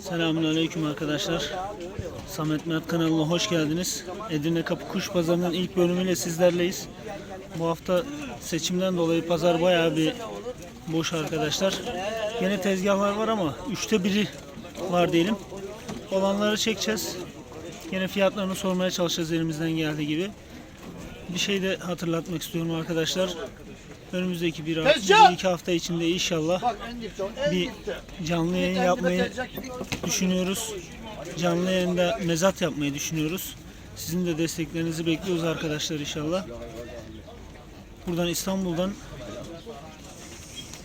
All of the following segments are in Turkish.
Selamünaleyküm arkadaşlar. Samet Mert kanalına hoş geldiniz. Edirne Kapı Kuş Pazarı'nın ilk bölümüyle sizlerleyiz. Bu hafta seçimden dolayı pazar bayağı bir boş arkadaşlar. Yine tezgahlar var ama üçte biri var diyelim. Olanları çekeceğiz. Yine fiyatlarını sormaya çalışacağız elimizden geldiği gibi. Bir şey de hatırlatmak istiyorum arkadaşlar. Önümüzdeki bir hafta, bir iki hafta içinde inşallah bir canlı yayın yapmayı düşünüyoruz. Canlı yayında mezat yapmayı düşünüyoruz. Sizin de desteklerinizi bekliyoruz arkadaşlar inşallah. Buradan İstanbul'dan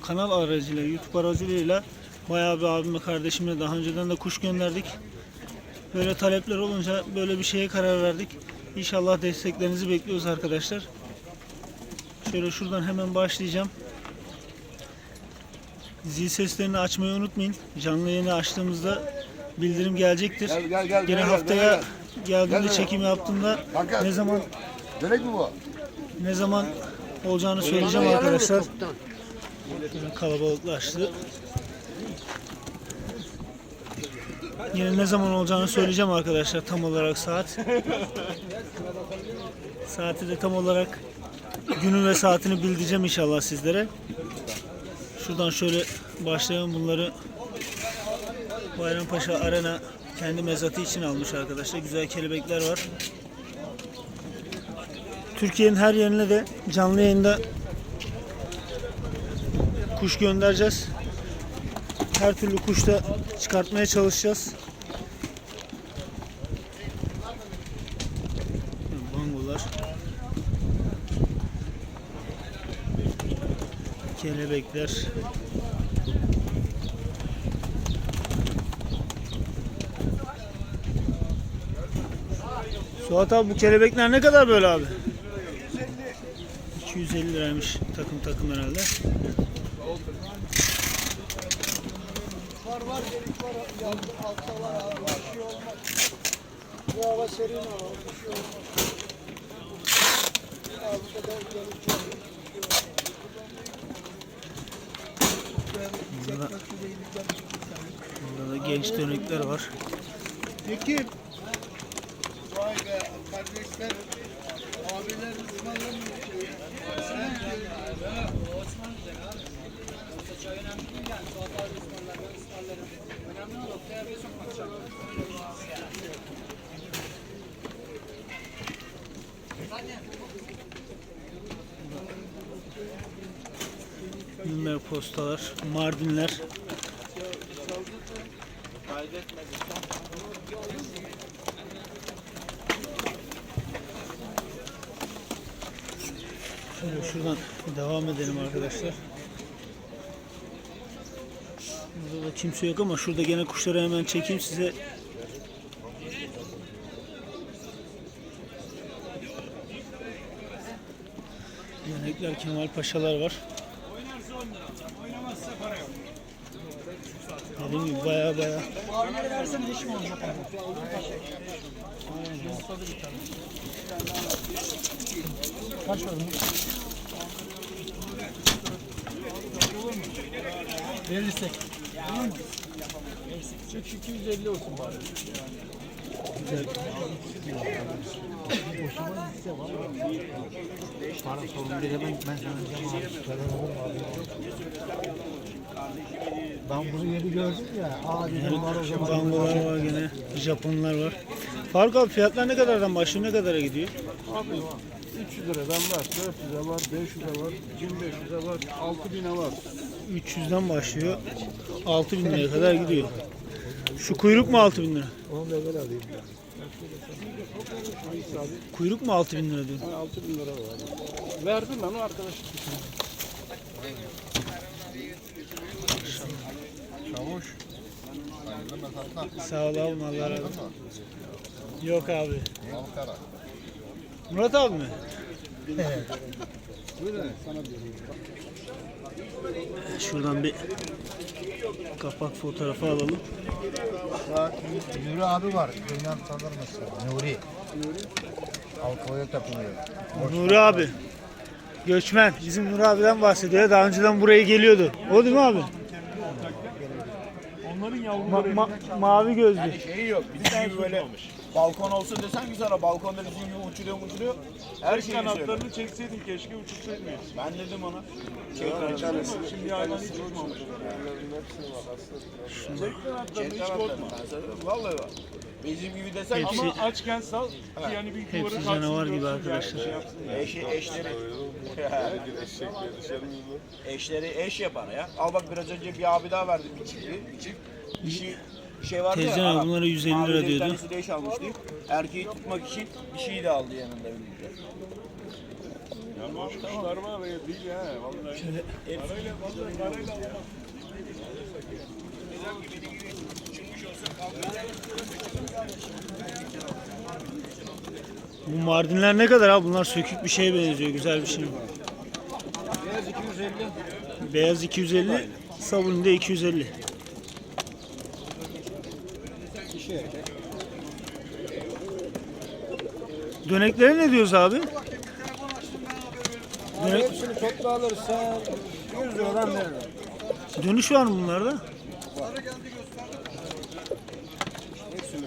kanal aracıyla, YouTube aracılığıyla bayağı bir abime kardeşimle daha önceden de kuş gönderdik. Böyle talepler olunca böyle bir şeye karar verdik. İnşallah desteklerinizi bekliyoruz arkadaşlar. Şöyle şuradan hemen başlayacağım. Zil seslerini açmayı unutmayın. Canlı yayını açtığımızda bildirim gelecektir. Gel, gel, gel, Gene gel, haftaya gel, geldiğimde Gel, çekim yaptığımda Kanka. ne zaman Dönek mi bu? ne zaman olacağını söyleyeceğim arkadaşlar. Yine kalabalıklaştı. Yine ne zaman olacağını söyleyeceğim arkadaşlar tam olarak saat. Saati de tam olarak günü ve saatini bildireceğim inşallah sizlere. Şuradan şöyle başlayalım bunları Bayrampaşa Arena kendi mezatı için almış arkadaşlar. Güzel kelebekler var. Türkiye'nin her yerine de canlı yayında kuş göndereceğiz. Her türlü kuş da çıkartmaya çalışacağız. Bangolar. Kelebekler. Suat abi bu kelebekler ne kadar böyle abi? 250 liraymış takım takım herhalde. Var var delik var. Yandı altta var abi. Bir şey olmaz. Bu hava serin hava. Bir şey olmaz. Abi bu kadar delik var. Burada, da genç dönekler var. Peki. Vay be kardeşler. Abiler ısmarlamıyor şeyi. Bilmer postalar, Mardinler. Şöyle şuradan devam edelim arkadaşlar. Burada da kimse yok ama şurada gene kuşları hemen çekeyim size. Yönekler Kemal Paşalar var. Dediğim gibi baya baya. Kaç var mı? Verirsek. Tamam mı? Çık 250 olsun bari. Güzel. Para sorun bir de ben, ben sana diyeceğim abi. Ben bunu yeni gördüm ya. Aa dedim var o zaman. Bangolar var gene. Japonlar var. Faruk abi fiyatlar ne kadardan başlıyor ne kadara gidiyor? Abi 300 liradan var, 400'e var, 500'e var, 1500'e var, 6000'e var. 300'den başlıyor. 6000 liraya kadar gidiyor. Şu kuyruk mu 6000 lira? Onu da böyle alayım. Kuyruk mu 6000 lira diyor. Yani 6000 lira var. Verdim ben o arkadaş. Mesajlar. Sağ ol abi Allah razı olsun. Yok abi. Ankara. Murat abi mi? Şuradan bir kapak fotoğrafı alalım. Nuri abi var. Dünya tanır mısın? Nuri. Alkoya tapınıyor. Nuri abi. Göçmen. Bizim Nuri abiden bahsediyor. Daha önceden buraya geliyordu. O değil mi abi? Onların Ma- yavruları. ma- mavi gözlü. Yani şeyi yok. Bizim gibi böyle balkon olsun desen ki sana balkonda bizim gibi uçuruyor uçuruyor. Her Her şeyi kanatlarını çekseydin keşke uçursaydın. ya. Ben dedim ona. Şimdi hayvan hiç uçmamış. Çek kanatlarını hiç korkma. Ben sana vallahi bak. Bizim gibi desen Hepsi- Ama açken sal ki yani bir Hepsi duvarı katsın, canavar gibi görsün, arkadaşlar. şey yapsın. eşi, eşleri eşleri eş yapar ya. Al bak biraz önce bir abi daha verdim bir çiftli. Bir çift. Dişi şey vardı Teyze ya. abi Arap. bunlara 150 lira bir diyordu. tanesi de eş almıştı. Erkeği tutmak için dişiyi de aldı yanında birlikte. Ya boş kuşlar var ya değil ya. Vallahi. Parayla vallahi parayla alamam. Bu Mardinler ne kadar abi? Bunlar sökük bir şeye benziyor. Güzel bir şey. Beyaz 250. Beyaz 250, sabun da 250. Dişi erkek. Döneklere ne diyoruz abi? Abi Dönek, hepsini toplu alırsan 100 liradan veririm. dönüş var mı bunlarda? Hepsi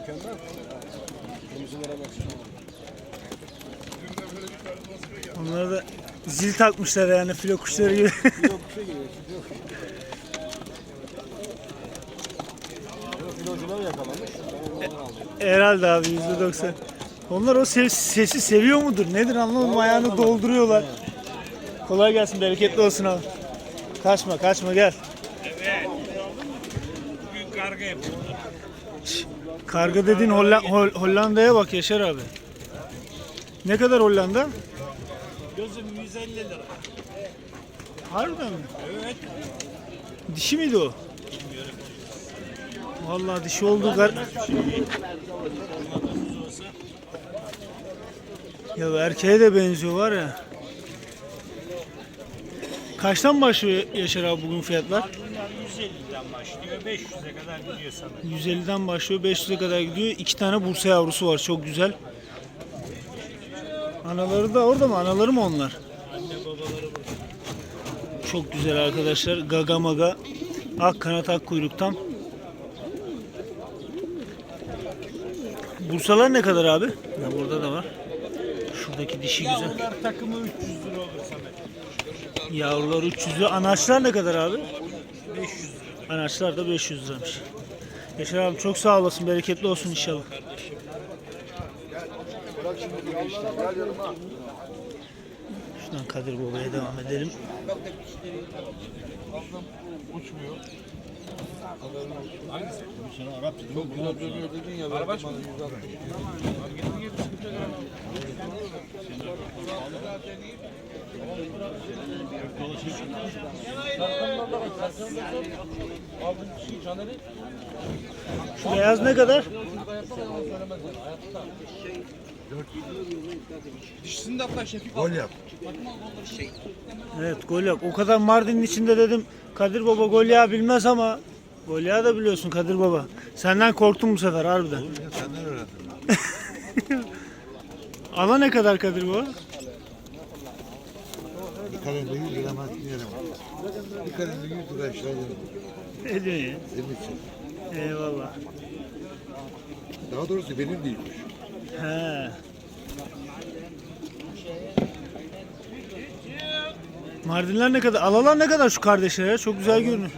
mükemmel. Kırmızılara bak. Onlara da zil takmışlar yani filo kuşları gibi. Ben onlardan aldım. Herhalde abi %90. Onlar o ses- sesi seviyor mudur? Nedir anlamadım. Ayağını dolduruyorlar. Kolay gelsin, bereketli olsun abi. Kaçma, kaçma gel. Bugün karga yapıyor. Karga dediğin Holla- Hol- Hollanda'ya bak Yaşar abi. Ne kadar Hollanda? Gözüm 150 lira. Harbiden mi? Evet. Dişi miydi o? Vallahi dişi oldu. Gar- ya erkeğe de benziyor var ya. Kaçtan başlıyor Yaşar abi bugün fiyatlar? Bunlar 150'den başlıyor, 500'e kadar gidiyor sana. 150'den başlıyor 500'e kadar gidiyor. İki tane Bursa yavrusu var çok güzel. Anaları da orada mı? Anaları mı onlar? Çok güzel arkadaşlar. Gaga maga. Ak kanat ak kuyruktan. Bursalar ne kadar abi? Ya burada da var. Şuradaki dişi güzel. Bunlar takımı 300 lira olur Samet. Yavrular 300 lira. Anaçlar ne kadar abi? 500 lira. Anaçlar da 500 liramış. Yaşar abi çok sağ olasın. Bereketli olsun inşallah. Şuradan Kadir Baba'ya devam edelim. Şu beyaz ne kadar? Gol yap. Evet Golyak. O kadar Mardin'in içinde dedim Kadir Baba Golya bilmez ama Golya da biliyorsun Kadir Baba. Senden korktum bu sefer harbiden. Senden öğrendim. Ala ne kadar Kadir Baba? Bir kalende 100 lira ben yerim. Bir kalende 100 lira aşağı yerim. Ne diyorsun ya? Senin için. Eyvallah. Daha doğrusu benim değilmiş. He. Mardinler ne kadar? Alalar ne kadar şu kardeşler ya? Çok güzel görünüyor.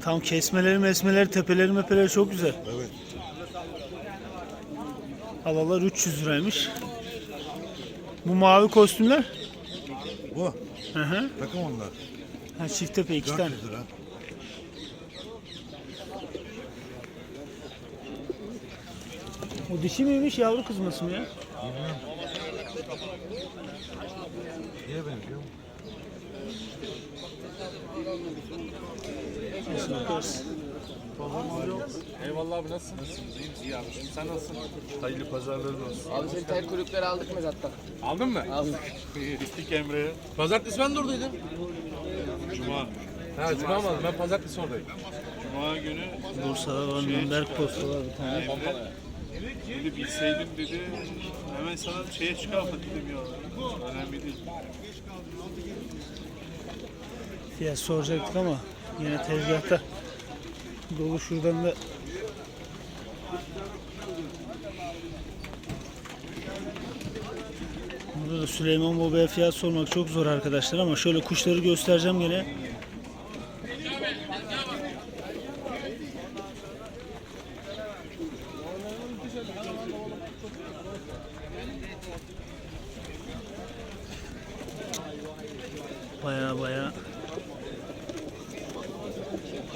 Tam kesmeleri, mesmeleri, tepeleri, mepeleri çok güzel. Evet. Alalar 300 liraymış. Bu mavi kostümler? Bu. Hı hı. Takım onlar. Ha, çift tepe iki tane. 400 lira. O dişi miymiş yavru kızması mı ya? Niye benziyor? Neyse, bakarız. Eyvallah abi nasılsın? İyiyim iyi abi. Sen nasılsın? Hayırlı pazarların olsun. Abi senin tel kulüpleri aldık mezattan. Aldın mı? Aldık. Gittik Emre'ye. Pazartesi ben de oradaydım. Cuma. Ha Cuma mı? Ben pazartesi oradayım. Cuma günü Bursa'da var, Nürnberg posta var bir tane. dedi bilseydim dedi hemen sana şeye çıkarma dedim ya. Önemli değil. Fiyat soracaktık ama Yine tezgahta dolu şuradan da Burada da Süleyman Baba'ya fiyat sormak çok zor arkadaşlar ama şöyle kuşları göstereceğim gene. Baya baya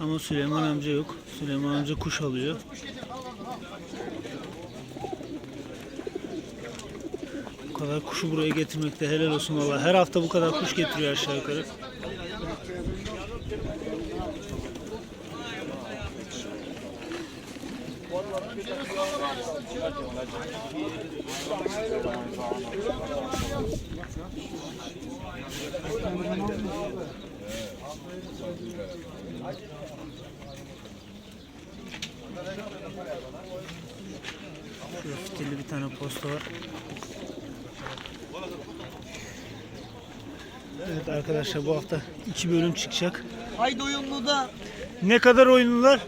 Ama Süleyman amca yok. Süleyman amca kuş alıyor. Bu kadar kuşu buraya getirmekte helal olsun valla. Her hafta bu kadar kuş getiriyor aşağı yukarı. Şurada fitilli bir tane posta var. Evet arkadaşlar bu hafta iki bölüm çıkacak. Haydi oyunlu da Ne kadar oyunlular?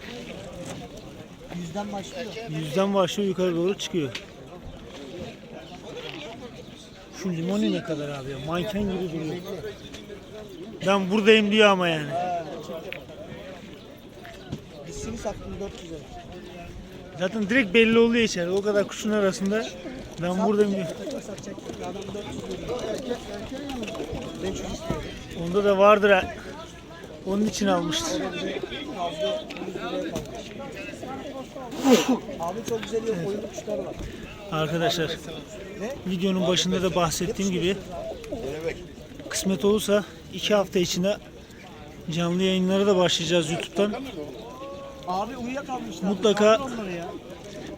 yüzden başlıyor. Yüzden başlıyor yukarı doğru çıkıyor. Şu limoni ne kadar abi ya? Manken gibi duruyor. Ben buradayım diyor ama yani. Dişini sattım 400 lira. Zaten direkt belli oluyor içeride. O kadar kuşun arasında ben buradayım diyor. Kaça satacak? Adam 400 lira. 500 istiyor. Onda da vardır ha. Onun için almıştır. Fazla 100 liraya kalmış. Abi çok güzel yok oyunlu kuşlar var. Arkadaşlar videonun başında da bahsettiğim gibi kısmet olursa iki hafta içinde canlı yayınlara da başlayacağız YouTube'dan. Abi uyuyakalmışlar. Mutlaka-.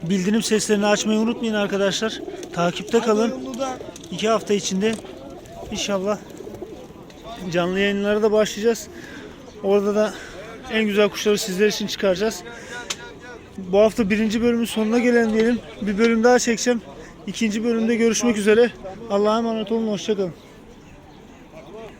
Bildirim seslerini açmayı unutmayın arkadaşlar. Takipte kalın. İki hafta içinde inşallah canlı yayınlara da başlayacağız. Orada da en güzel kuşları sizler için çıkaracağız. Bu hafta birinci bölümün sonuna gelen diyelim. Bir bölüm daha çekeceğim. İkinci bölümde görüşmek üzere. Allah'a emanet olun. Hoşçakalın.